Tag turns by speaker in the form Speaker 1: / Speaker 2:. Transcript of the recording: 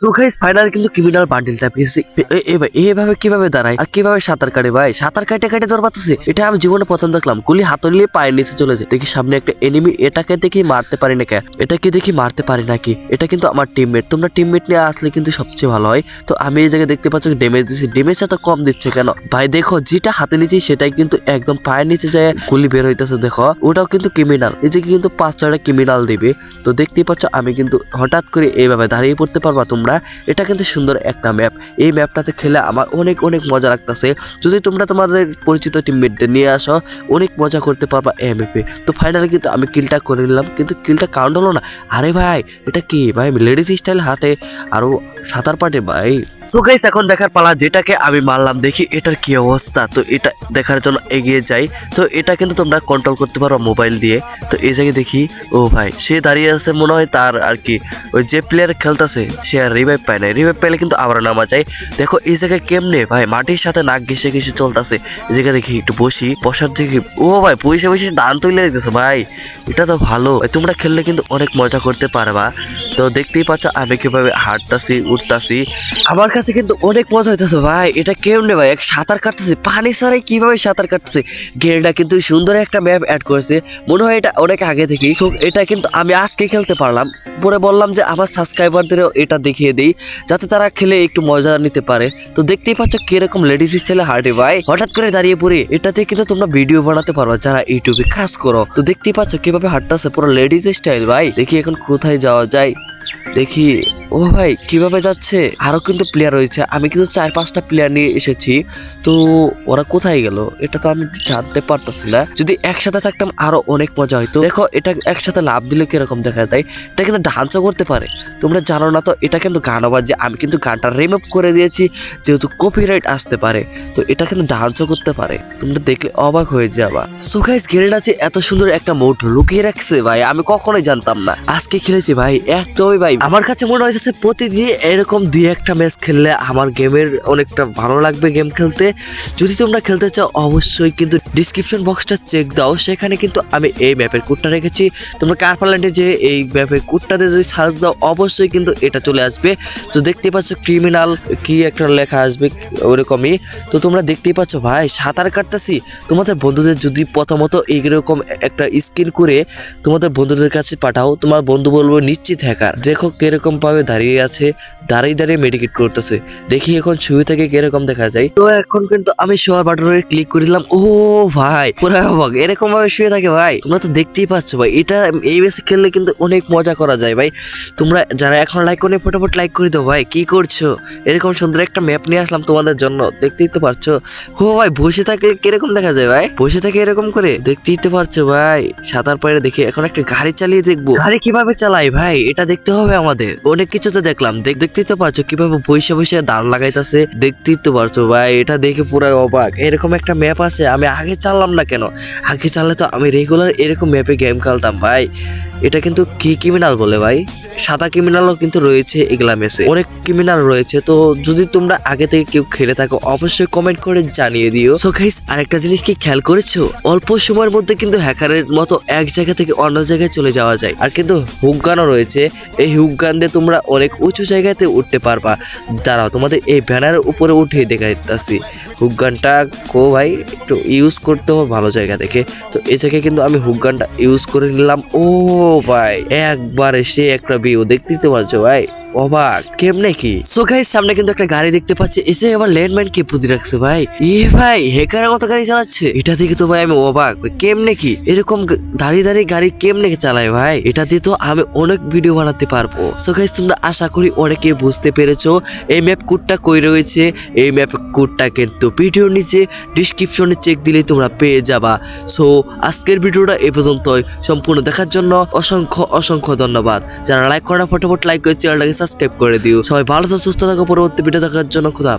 Speaker 1: So final কিন্তু criminal বান্ডিলটা পেয়েছি এভাবে কীভাবে দাঁড়ায়? আর কীভাবে সাঁতার কাটে ভাই? সাঁতার কাটে কাটে দৌড় পাতেছে এটা আমি জীবনে প্রথম দেখলাম। গুলি হাতল নিয়ে পায়ের নিচে চলে যায়। দেখি সামনে একটা এনিমি এটাকে দেখি মারতে পারি না কে? এটাকে দেখি মারতে পারি নাকি এটা কিন্তু আমার টিমমেট তোমরা টিমমেট নিয়ে আসলে কিন্তু সবচেয়ে ভালো হয়। তো আমি এই জায়গায় দেখতে পাচ্ছ ড্যামেজ দিচ্ছি। ড্যামেজটা তো কম দিচ্ছে কেন? ভাই, দেখো, যেটা হাতে নিচ্ছি সেটাই কিন্তু একদম পায়ের নিচে যায় গুলি বের হইতেছে, দেখো। ওটাও কিন্তু ক্রিমিনাল এই যে কিন্তু পাঁচ ছয়টা ক্রিমিনাল দিবে। তো দেখতেই পাচ্ছ, আমি কিন্তু হঠাৎ করে এইভাবে দাঁড়িয়ে পড়তে পারবা তোমরা এটা কিন্তু সুন্দর একটা ম্যাপ এই ম্যাপটাতে খেলে আমার অনেক অনেক মজা লাগতেছে। যদি তোমরা তোমাদের পরিচিত টিমমেটদের নিয়ে আসো, অনেক মজা করতে পারবা এই ম্যাপে তো ফাইনালি কিন্তু আমি কিলটা করে নিলাম, কিন্তু কিলটা কাউন্ট হলো না। আরে ভাই, এটা কি? ভাই লেডিস স্টাইল হাটে আরও সাঁতার পাটে, ভাই। সো গাইস এখন দেখার পালা যেটাকে আমি মারলাম, দেখি এটার কি অবস্থা। তো এটা দেখার জন্য এগিয়ে যাই। তো এটা কিন্তু তোমরা কন্ট্রোল করতে পারো মোবাইল দিয়ে। তো এই জায়গায় দেখি, ও ভাই, সে দাঁড়িয়ে আছে মনে হয় তার আর কি। ওই যে প্লেয়ার খেলতেছে, সে আর রিভাইভ পায় না রিভাইভ পেলে কিন্তু আবার নামা যায়। দেখো এই জায়গায় কেমনে, ভাই, মাটির সাথে নাক ঘেসে ঘেসে চলতেছে। এই জায়গায় দেখি একটু বসি, বসার দেখি ও ভাই পয়সা পয়সা দান তুলে দিতেছে, ভাই। এটা তো ভালো। তোমরা খেললে কিন্তু অনেক মজা করতে পারবা। তো দেখতেই পাচ্ছ আমি কীভাবে হাঁটতাছি, উঠতাছি। আমার কাছে কিন্তু অনেক মজা হইতেছে ভাই। এটা কেমনে ভাই। এক সাঁতার কাটতেছে। পানি ছাড়াই কীভাবে সাঁতার কাটতেছে? গেমটা কিন্তু সুন্দর একটা ম্যাপ অ্যাড করেছে। মনে হয় এটা অনেক আগে থেকেই। So, এটা কিন্তু আমি আজকে খেলতে পারলাম। পরে বললাম যে আমার সাবস্ক্রাইবারদেরও এটা দেখিয়ে দিই যাতে তারা খেলে একটু মজা নিতে পারে। তো দেখতেই পাচ্ছ কীরকম লেডিস স্টাইলে হার্টে ভাই। হঠাৎ করে দাঁড়িয়ে পড়ে। এটাতে কিন্তু তোমরা ভিডিও বানাতে পারো যারা ইউটিউবে কাজ করো। তো দেখতেই পাচ্ছ কীভাবে হাঁটতেছে পুরো লেডিস স্টাইল ভাই। দেখি এখন কোথায় যাওয়া যায়। দেখি। ও ভাই, কীভাবে যাচ্ছে? আরও কিন্তু প্লেয়ার রয়েছে। আমি কিন্তু চার, পাঁচটা প্লেয়ার নিয়ে এসেছি। তো ওরা কোথায় গেল? এটা তো আমি জানতে পারতাছি না। যদি একসাথে থাকতাম, আরও অনেক মজা হইতো। দেখো, এটা একসাথে লাভ দিলে কীরকম দেখা যায়? এটা কিন্তু ডান্সও করতে পারে। তোমরা জানো না তো, এটা কিন্তু গানও বাজে আমি কিন্তু গানটা রিমুভ করে দিয়েছি, যেহেতু কপিরাইট আসতে পারে। তো এটা কিন্তু ডান্সও করতে পারে। তোমরা দেখলে অবাক হয়ে যাবা। সো গাইস গেরেড আছে এত সুন্দর একটা মোড লুকিয়ে রাখছে ভাই, আমি কখনোই জানতাম না। আজকে খেলেছি ভাই একদমই ভাই আমার কাছে মনে হয়েছে প্রতিদিন এরকম দুই একটা ম্যাচ খেললে আমার গেমের অনেকটা ভালো লাগবে গেম খেলতে। যদি তোমরা খেলতে চাও, অবশ্যই কিন্তু ডিসক্রিপশন বক্সটা চেক দাও। সেখানে কিন্তু আমি এই ম্যাপের কোডটা রেখেছি। তোমরা কারপাল্যান্ডে যে এই ম্যাপের কোডটাতে যদি সার্চ দাও, অবশ্যই কিন্তু এটা চলে আসবে। তো দেখতে পাচ্ছ ক্রিমিনাল কি একটা লেখা আসবে ওরকমই। তো তোমরা দেখতেই পাচ্ছ, ভাই, সাঁতার কাটতেছি? তোমাদের বন্ধুদের যদি প্রথমত এইরকম একটা স্কিন করে তোমাদের বন্ধুদের কাছে পাঠাও, তোমার বন্ধু বলব, নিশ্চিত হ্যাকার দেখো কীরকম ভাবে দাঁড়িয়ে আছে, দাঁড়িয়ে দাঁড়িয়ে মেডিকেট করতেছে। দেখি এখন ছবি থেকে কীরকম দেখা যায়। তো এখন কিন্তু আমি শোয়ার বাটনে ক্লিক করে দিলাম ও ভাই, পুরো এরকম ভাবে শুয়ে থাকে ভাই। তোমরা তো দেখতেই পাচ্ছ ভাই, এটা এই বেসে খেললে কিন্তু অনেক মজা করা যায় ভাই। তোমরা যারা এখন লাইক করে ফটোফট লাইক করে দাও ভাই, কি করছ? এরকম সুন্দর একটা ম্যাপ নিয়ে আসলাম তোমাদের জন্য, দেখতেই তো পারছ। ও ভাই, বসে থাকে কীরকম দেখা যায় ভাই? বসে থাকে এরকম করে, দেখতেই তো পারছ ভাই। সাঁতার পাড়ে দেখে, এখন একটা গাড়ি চালিয়ে দেখব। গাড়ি কীভাবে চালাই ভাই? এটা দেখতে হবে আমাদের। অনেক কিছু তো দেখলাম। দেখ দেখতেই তো পারছ কীভাবে বসে বসে দাঁড় লাগাইতেছে। দেখতেই তো পারছ ভাই, এটা দেখে পুরো অবাক। এরকম একটা ম্যাপ আছে, আমি আগে চাললাম না কেন? আগে চাললে তো আমি রেগুলার এরকম ম্যাপে গেম খেলতাম ভাই। এটা কিন্তু কি ক্রিমিনাল বলে ভাই? সাদা ক্রিমিনালও কিন্তু রয়েছে এগুলা মেসে অনেক ক্রিমিনাল রয়েছে, তো যদি তোমরা আগে থেকে কেউ খেলে থাকো, অবশ্যই কমেন্ট করে জানিয়ে দিও। সো গাইস আরেকটা জিনিস কি খেয়াল করেছ? অল্প সময়ের মধ্যে কিন্তু হ্যাকারের মতো এক জায়গা থেকে অন্য জায়গায় চলে যাওয়া যায়। আর কিন্তু হুক গানও রয়েছে। এই হুক গান দিয়ে তোমরা অনেক উঁচু জায়গাতে উঠতে পারবা। দাঁড়াও, তোমাদের এই ব্যানারের উপরে উঠে দেখা দিতেছি হুক গানটা কো ভাই, একটু ইউজ করতে হবে ভালো জায়গা দেখে। তো এই জায়গায় কিন্তু আমি হুক গানটা ইউজ করে নিলাম। ও ভাই একবারে সে একটা ভিউ দেখতে তো পারছ ভাই? অবাক, কেমনে কি? সো গাইস সামনে কিন্তু একটা গাড়ি দেখতে পাচ্ছি এসে আবার ল্যান্ডম্যান কে পুঁজি রাখছে ভাই। এ ভাই হেকারের মতো গাড়ি চালাচ্ছে। এটা দেখে তো ভাই আমি অবাক কেমনে কি? এরকম দাঁড়িয়ে দাঁড়িয়ে গাড়ি কেমনে চালায় ভাই? এটা দিয়ে তো আমি অনেক ভিডিও বানাতে পারব। সো গাইস তোমরা আশা করি অনেকে বুঝতে পেরেছ, এই ম্যাপ কোডটা কই রয়েছে? এই ম্যাপ কোডটা কিন্তু ভিডিওর নিচে ডিসক্রিপশনে চেক দিলেই তোমরা পেয়ে যাবা। সো আজকের ভিডিওটা এ পর্যন্তই। সম্পূর্ণ দেখার জন্য অসংখ্য অসংখ্য ধন্যবাদ। যারা লাইক করা ফটোফট লাইক করে চ্যানেলটাকে সাবস্ক্রাইব করে দিও সবাই ভালো সুস্থ থাকো পরবর্তী ভিডিও দেখার জন্য খুদা।